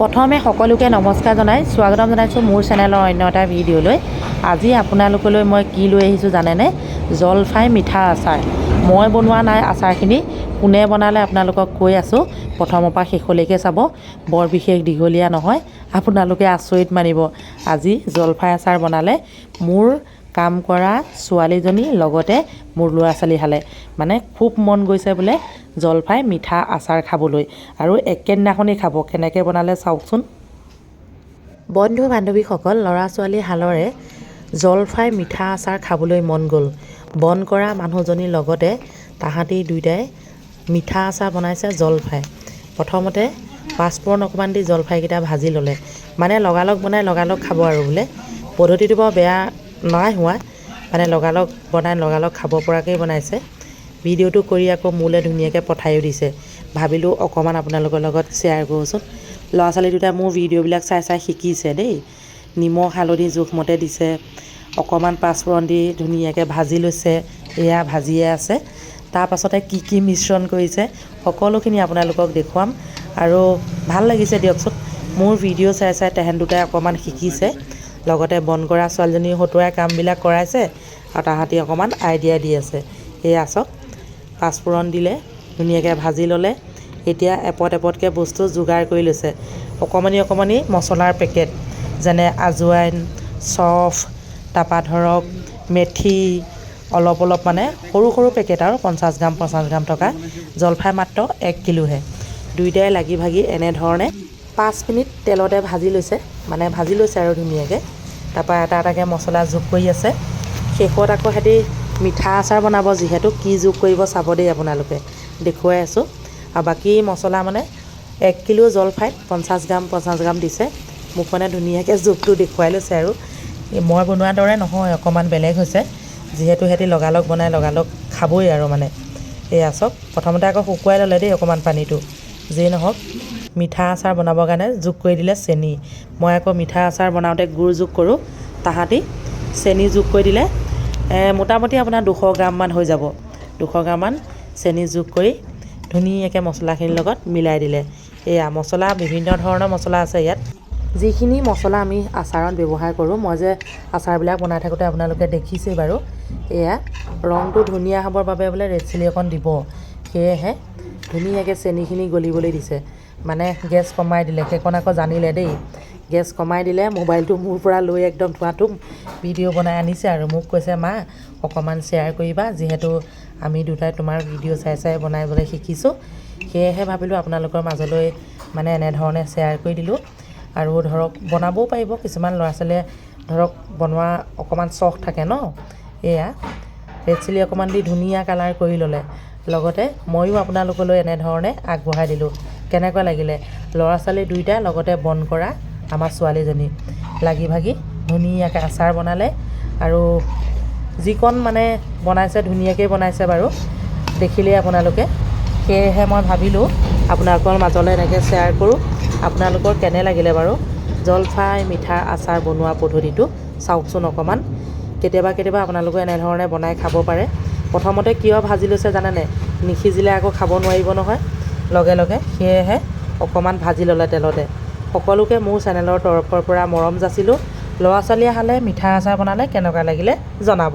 প্ৰথমে সকলোকে নমস্কাৰ জনাই, স্বাগতম জনাইছোঁ মোৰ চেনেলৰ অন্য এটা ভিডিঅ'লৈ। আজি আপোনালোকলৈ মই কি লৈ আহিছোঁ জানেনে? জলফাই মিঠা আচাৰ। মই বনোৱা নাই আচাৰখিনি, কোনে বনালে আপোনালোকক কৈ আছোঁ। প্ৰথমৰ পৰা শেষলৈকে চাব, বৰ বিশেষ দীঘলীয়া নহয়, আপোনালোকে আচৰিত মানিব। আজি জলফাই আচাৰ বনালে মোৰ কাম কৰা ছোৱালীজনী লগতে মোৰ ল'ৰা ছোৱালী হালে। মানে খুব মন গৈছে বোলে জলফাই, মিঠা আচাৰ খাবলৈ আৰু একেদিনাখনেই খাব। কেনেকৈ বনালে চাওকচোন। বন্ধু বান্ধৱীসকল ল'ৰা ছোৱালী হালৰে জলফাই, মিঠা আচাৰ খাবলৈ মন গ'ল। বন কৰা মানুহজনীৰ লগতে তাহাঁতি দুয়োটাই মিঠা আচাৰ বনাইছে জলফাই। প্ৰথমতে পাঁচফোৰণ অকণমান দি জলফাইকেইটা ভাজি ল'লে। মানে লগালগ বনাই লগালগ খাব আৰু বোলে। পদ্ধতিটো বাৰু বেয়া নাই হোৱা। মানে লগালগ বনাই, লগালগ খাব পৰাকৈ বনাইছে। ভিডিঅ'টো কৰি আকৌ মোলৈ ধুনীয়াকৈ পঠায়ো দিছে। ভাবিলোঁ অকণমান আপোনালোকৰ লগত শ্বেয়াৰ কৰোঁচোন। ল'ৰা ছোৱালী দুটাই মোৰ ভিডিঅ'বিলাক চাই চাই শিকিছে দেই। নিমখ, হালধি জোখমতে দিছে। অকণমান পাঁচফোৰণ দি ধুনীয়াকৈ ভাজি লৈছে। এয়া ভাজিয়ে আছে। তাৰপাছতে কি কি মিশ্ৰণ কৰিছে, সকলোখিনি আপোনালোকক দেখুৱাম। আৰু ভালো লাগিছে দিয়কচোন। মোৰ ভিডিঅ' চাই চাই তেহেঁত দুটাই অকণমান শিকিছে। লগতে বন কৰা ছোৱালীজনী হতুৱাই কামবিলাক কৰাইছে আৰু তাহাঁতি অকণমান আইডিয়া দি আছে। এয়া চাওক, পাঁচফোৰণ দিলে, ধুনীয়াকৈ ভাজি ল'লে, এতিয়া এপদ এপদকৈ বস্তু যোগাৰ কৰি লৈছে। অকণমানি অকণমানি মছলাৰ পেকেট, যেনে আজৱাইন, চফ, তাৰপৰা ধৰক মেথি, অলপ অলপ মানে সৰু সৰু পেকেট আৰু পঞ্চাছ গ্ৰাম পঞ্চাছ গ্ৰাম থকা জলফাই মাত্ৰ এক কিলোহে। দুয়োটাই লাগি ভাগি এনেধৰণে পাঁচ মিনিট তেলতে ভাজি লৈছে মানে ভাজি লৈছে আৰু ধুনীয়াকৈ। তাৰপৰা এটা এটাকৈ মছলা যোগ কৰি আছে। শেষত আকৌ সিহঁতি মিঠা আচাৰ বনাব যিহেতু কি যোগ কৰিব চাব দেই আপোনালোকে। দেখুৱাই আছোঁ। আৰু বাকী মছলা মানে এক কিলো জলফাইত পঞ্চাছ গ্ৰাম পঞ্চাছ গ্ৰাম দিছে। মোক মানে ধুনীয়াকৈ জোখটো দেখুৱাই লৈছে আৰু। মই বনোৱাৰ দৰে নহয় অকণমান বেলেগ হৈছে। যিহেতু সিহঁতি লগালগ বনাই লগালগ খাবই আৰু মানে। এয়া চাওক প্ৰথমতে আকৌ শুকুৱাই ল'লে দেই অকণমান পানীটো। যিয়ে নহওক মিঠা আচাৰ বনাবৰ কাৰণে যোগ কৰি দিলে চেনি। মই আকৌ মিঠা আচাৰ বনাওঁতে গুড় যোগ কৰোঁ। তাহাঁতি চেনি যোগ কৰি দিলে। মোটামুটি আপোনাৰ দুশ গ্ৰামমান হৈ যাব। দুশ গ্ৰামমান চেনি যোগ কৰি ধুনীয়াকৈ মছলাখিনিৰ লগত মিলাই দিলে। এয়া, মছলা বিভিন্ন ধৰণৰ মছলা আছে ইয়াত। যিখিনি মছলা আমি আচাৰত ব্যৱহাৰ কৰোঁ, মই যে আচাৰবিলাক বনাই থাকোঁতে আপোনালোকে দেখিছেই বাৰু, এয়া ৰংটো ধুনীয়া হ'বৰ বাবে বোলে ৰেড চিলি অকণ দিব। সেয়েহে ধুনীয়াকৈ চেনিখিনি গলিবলৈ দিছে। মানে গেছ কমাই দিলে। সেইকণ আকৌ জানিলে দেই। গেছ কমাই দিলে মোবাইলটো মোৰ পৰা লৈ একদম ধোঁৱাটো ভিডিঅ' বনাই আনিছে আৰু মোক কৈছে মা অকণমান শ্বেয়াৰ কৰিবা। যিহেতু আমি দুটাই তোমাৰ ভিডিঅ' চাই চাই বনাবলৈ শিকিছোঁ। সেয়েহে ভাবিলোঁ আপোনালোকৰ মাজলৈ মানে এনেধৰণে শ্বেয়াৰ কৰি দিলোঁ। আৰু ধৰক বনাবও পাৰিব। কিছুমান ল'ৰা ছোৱালীয়ে ধৰক বনোৱা অকণমান চখ থাকে ন? এয়া। ৰেড চিলি অকণমান দি ধুনীয়া কালাৰ কৰি ল'লে। লগতে ময়ো আপোনালোকলৈ এনেধৰণে আগবঢ়াই দিলোঁ। কেনেকুৱা লাগিলে? ল'ৰা ছোৱালী দুয়োটা লগতে বন কৰা আমাৰ ছোৱালীজনী। লাগি ভাগি ধুনীয়াকৈ আচাৰ বনালে আৰু যিকণ মানে বনাইছে ধুনীয়াকৈ বনাইছে বাৰু। দেখিলেই আপোনালোকে। সেয়েহে মই ভাবিলোঁ আপোনালোকৰ মাজলৈ এনেকৈ শ্বেয়াৰ কৰোঁ। আপোনালোকৰ কেনে লাগিলে বাৰু? জলফাই মিঠা আচাৰ বনোৱা পদ্ধতিটো চাওকচোন অকণমান কেতিয়াবা কেতিয়াবা আপোনালোকে এনেধৰণে বনাই খাব পাৰে। প্ৰথমতে কিয় ভাজি লৈছে জানেনে? নিসিজিলে আকৌ খাব নোৱাৰিব নহয়। লগে লগে সেয়েহে অকণমান ভাজি ল'লে তেলতে। সকলোকে মোৰ চেনেলৰ তৰফৰ পৰা মৰম যাচিলোঁ। ল'ৰা ছোৱালী আহালে মিঠা আচাৰ বনালে কেনেকুৱা লাগিলে জনাব।